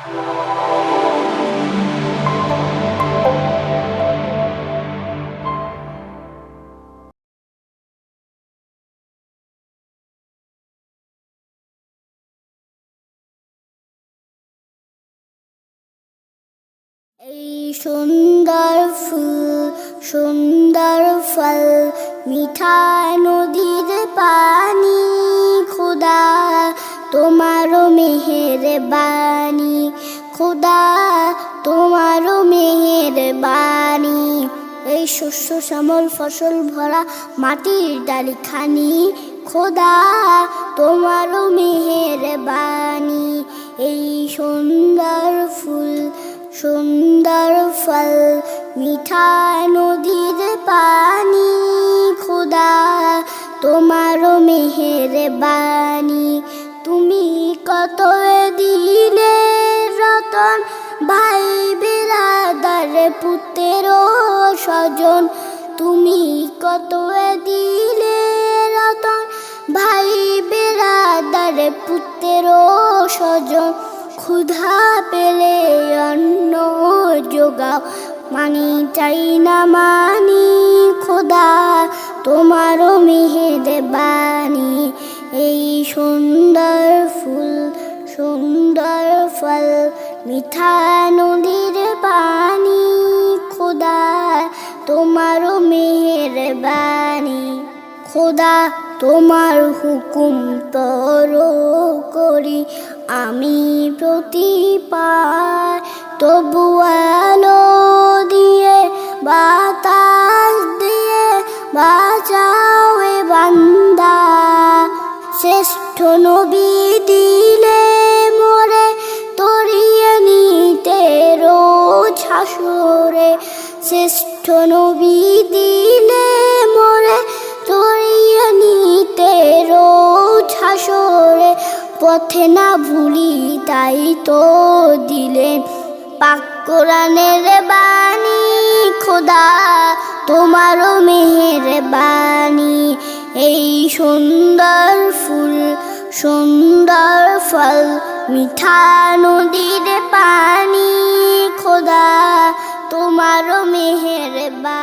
এই সুন্দর ফুল সুন্দর ফল মিঠা নদীর খোদা তোমারও মেহের বাণী খোদা তোমারও মেহের বাণী এই শস্য শ্যামল ফসল ভরা মাটির ডালি খানি খোদা তোমারও মেহের বাণী এই সুন্দর ফুল, সুন্দর ফল, মিঠা নদীর পানি, খোদা তোমারও মেহের বাণী তুমি কত দিলে রতন? ভাই বিরাদার পুত্রের স্বজন, তুমি কত দিলে রতন? ভাই বিরাদার পুত্রের স্বজন, ক্ষুধা পেলে অন্ন যোগাও। মানি চাই না মানি খোদা, তোমারও মেহের বাণী এই সুন্দর ফল, মিঠা নদীর পানি, খোদা তোমারও বাণী খোদা তোমার হুকুম তর করি, আমি প্রতিপার তবু আলো দিয়ে, বাতাস দিয়ে বাঁচাও বান্দা, শ্রেষ্ঠ নবী হাসরে শ্রেষ্ঠ নবী দিলে মরে তরিয়ে নিতে রোজ হাসরে। পথে না ভুলি তাই তো দিলেন পাক কোরআনের বাণী। খোদা তোমারও মেহের বাণী এই সুন্দর ফুল, সুন্দর ফল, মিঠা নদীর পানি। খোদা তোমারও মেহেরবা